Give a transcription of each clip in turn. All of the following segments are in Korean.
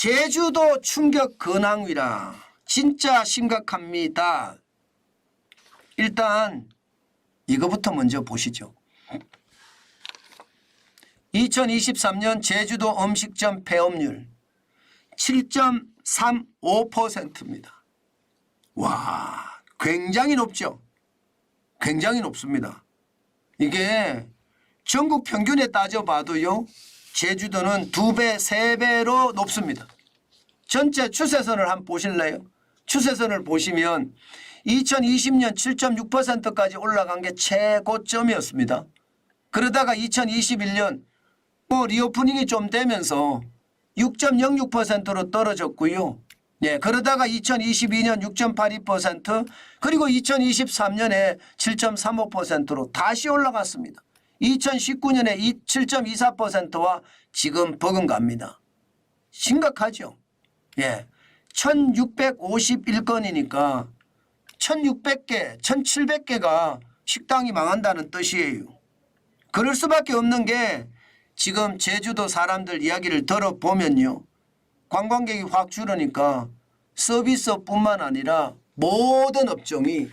제주도 충격 근황이라 진짜 심각합니다. 일단 이거부터 먼저 보시죠. 2023년 제주도 음식점 폐업률 7.35%입니다. 와, 굉장히 높죠. 굉장히 높습니다. 이게 전국 평균에 따져봐도요, 제주도는 두 배, 세 배로 높습니다. 전체 추세선을 한번 보실래요? 추세선을 보시면 2020년 7.6%까지 올라간 게 최고점이었습니다. 그러다가 2021년 뭐 리오프닝이 좀 되면서 6.06%로 떨어졌고요. 예, 그러다가 2022년 6.82% 그리고 2023년에 7.35%로 다시 올라갔습니다. 2019년에 7.24%와 지금 버금갑니다. 심각하죠. 예. 1651건이니까 1600개, 1700개가 식당이 망한다는 뜻이에요. 그럴 수밖에 없는 게 지금 제주도 사람들 이야기를 들어보면요. 관광객이 확 줄으니까 서비스뿐만 아니라 모든 업종이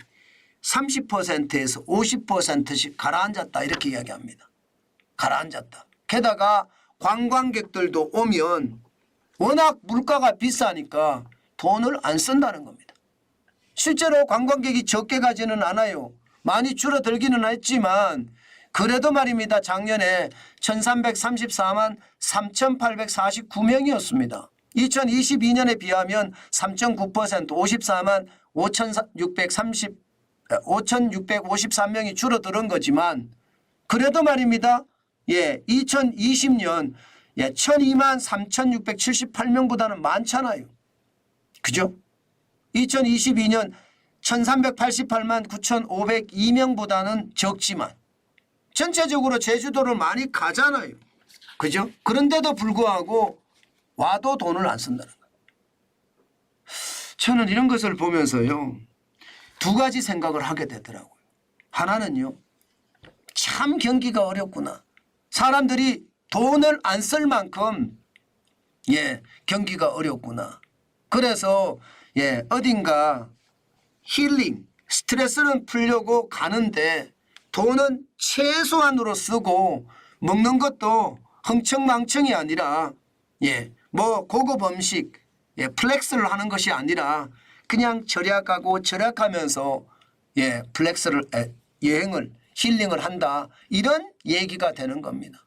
30%에서 50%씩 가라앉았다 이렇게 이야기합니다. 가라앉았다. 게다가 관광객들도 오면 워낙 물가가 비싸니까 돈을 안 쓴다는 겁니다. 실제로 관광객이 적게 가지는 않아요. 많이 줄어들기는 했지만 그래도 말입니다. 작년에 1334만 3849명이었습니다. 2022년에 비하면 3.9% 54만 5630 5653명이 줄어드는 거지만 그래도 말입니다. 예, 2020년 예, 1002만 3678명보다는 많잖아요. 그죠? 2022년 1388만 9502명보다는 적지만 전체적으로 제주도를 많이 가잖아요. 그죠? 그런데도 불구하고 와도 돈을 안 쓴다는 거예요. 저는 이런 것을 보면서요. 두 가지 생각을 하게 되더라고요. 하나는요. 참 경기가 어렵구나. 사람들이 돈을 안 쓸 만큼 예, 경기가 어렵구나. 그래서 예, 어딘가 힐링, 스트레스는 풀려고 가는데 돈은 최소한으로 쓰고 먹는 것도 흥청망청이 아니라 예, 뭐 고급 음식, 예, 플렉스를 하는 것이 아니라 그냥 절약하고 절약하면서 예, 플렉스를 에, 여행을 힐링을 한다. 이런 얘기가 되는 겁니다.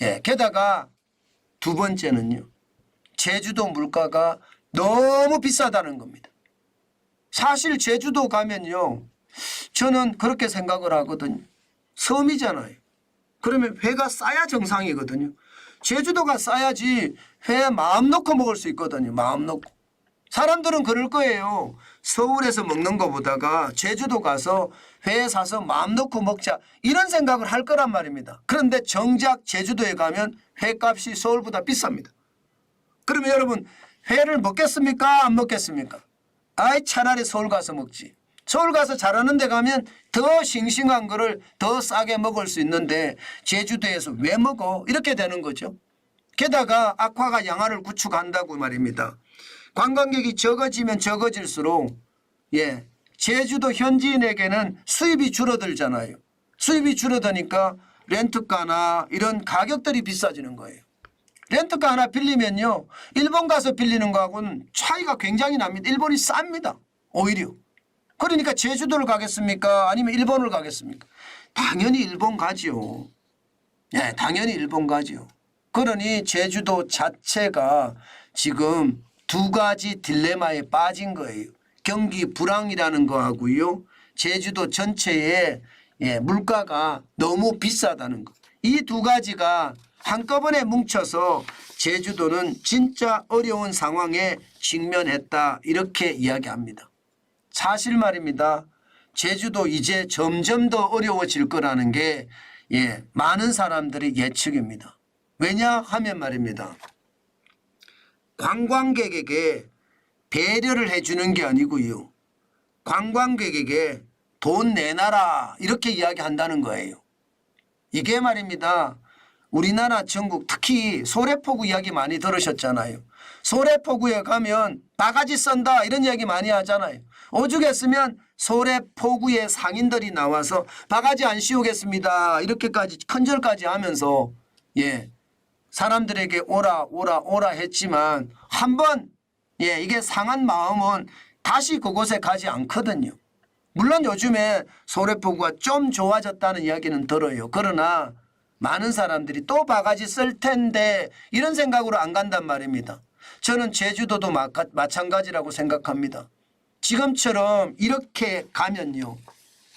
예, 게다가 두 번째는요. 제주도 물가가 너무 비싸다는 겁니다. 사실 제주도 가면요. 저는 그렇게 생각을 하거든요. 섬이잖아요. 그러면 회가 싸야 정상이거든요. 제주도가 싸야지 회 마음 놓고 먹을 수 있거든요. 마음 놓고. 사람들은 그럴 거예요. 서울에서 먹는 것보다가 제주도 가서 회 사서 마음 놓고 먹자 이런 생각을 할 거란 말입니다. 그런데 정작 제주도에 가면 회값이 서울보다 비쌉니다. 그러면 여러분 회를 먹겠습니까? 안 먹겠습니까? 아이 차라리 서울 가서 먹지. 서울 가서 잘하는 데 가면 더 싱싱한 거를 더 싸게 먹을 수 있는데 제주도에서 왜 먹어? 이렇게 되는 거죠. 게다가 악화가 양화를 구축한다고 말입니다. 관광객이 적어지면 적어질수록 예 제주도 현지인에게는 수입이 줄어들잖아요. 수입이 줄어드니까 렌트카나 이런 가격들이 비싸지는 거예요. 렌트카 하나 빌리면요. 일본 가서 빌리는 거하고는 차이가 굉장히 납니다. 일본이 쌉니다. 오히려. 그러니까 제주도를 가겠습니까? 아니면 일본을 가겠습니까? 당연히 일본 가지요. 예, 당연히 일본 가지요. 그러니 제주도 자체가 지금 두 가지 딜레마에 빠진 거예요. 경기 불황이라는 거하고요. 제주도 전체의 예, 물가가 너무 비싸다는 것. 이두 가지가 한꺼번에 뭉쳐서 제주도는 진짜 어려운 상황에 직면했다. 이렇게 이야기합니다. 사실 말입니다. 제주도 이제 점점 더 어려워질 거라는 게 예, 많은 사람들의 예측입니다. 왜냐 하면 말입니다. 관광객에게 배려를 해주는 게 아니고요. 관광객에게 돈 내놔라 이렇게 이야기한다는 거예요. 이게 말입니다. 우리나라 전국 특히 소래포구 이야기 많이 들으셨잖아요. 소래포구에 가면 바가지 썬다 이런 이야기 많이 하잖아요. 오죽 했으면 소래포구의 상인들이 나와서 바가지 안 씌우겠습니다. 이렇게까지 큰절까지 하면서 예 사람들에게 오라 오라 오라 했지만 한번 예 이게 상한 마음은 다시 그곳에 가지 않거든요. 물론 요즘에 소래포구가 좀 좋아졌다는 이야기는 들어요. 그러나 많은 사람들이 또 바가지 쓸 텐데 이런 생각으로 안 간단 말입니다. 저는 제주도도 마- 마찬가지라고 생각합니다. 지금처럼 이렇게 가면요.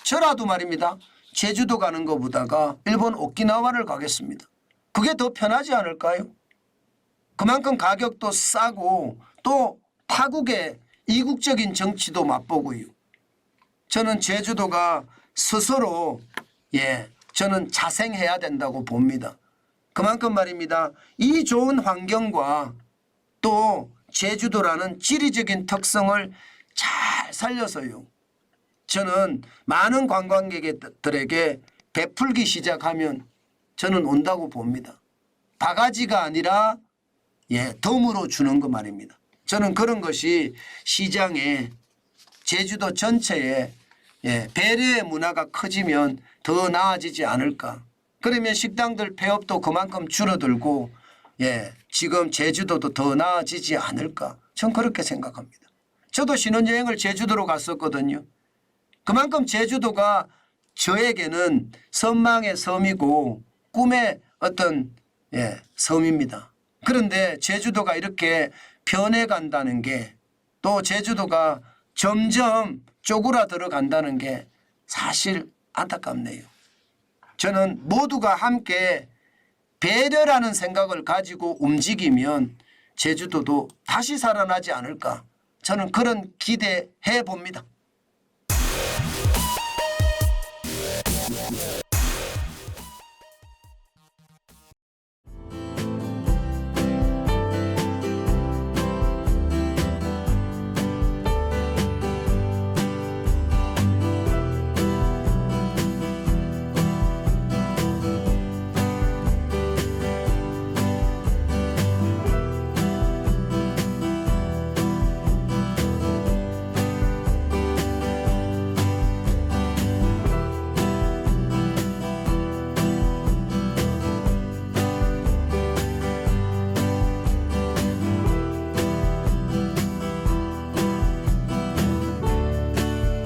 저라도 말입니다. 제주도 가는 것보다가 일본 오키나와를 가겠습니다. 그게 더 편하지 않을까요? 그만큼 가격도 싸고 또 타국의 이국적인 정치도 맛보고요. 저는 제주도가 스스로 예 저는 자생해야 된다고 봅니다. 그만큼 말입니다. 이 좋은 환경과 또 제주도라는 지리적인 특성을 잘 살려서요. 저는 많은 관광객들에게 베풀기 시작하면 저는 온다고 봅니다. 바가지가 아니라 예, 덤으로 주는 거 말입니다. 저는 그런 것이 시장에 제주도 전체에 예, 배려의 문화가 커지면 더 나아지지 않을까. 그러면 식당들 폐업도 그만큼 줄어들고 예, 지금 제주도도 더 나아지지 않을까. 전 그렇게 생각합니다. 저도 신혼여행을 제주도로 갔었거든요. 그만큼 제주도가 저에게는 선망의 섬이고 꿈의 어떤 예, 섬입니다. 그런데 제주도가 이렇게 변해간다는 게 또 제주도가 점점 쪼그라들어 간다는 게 사실 안타깝네요. 저는 모두가 함께 배려라는 생각을 가지고 움직이면 제주도도 다시 살아나지 않을까. 저는 그런 기대해 봅니다.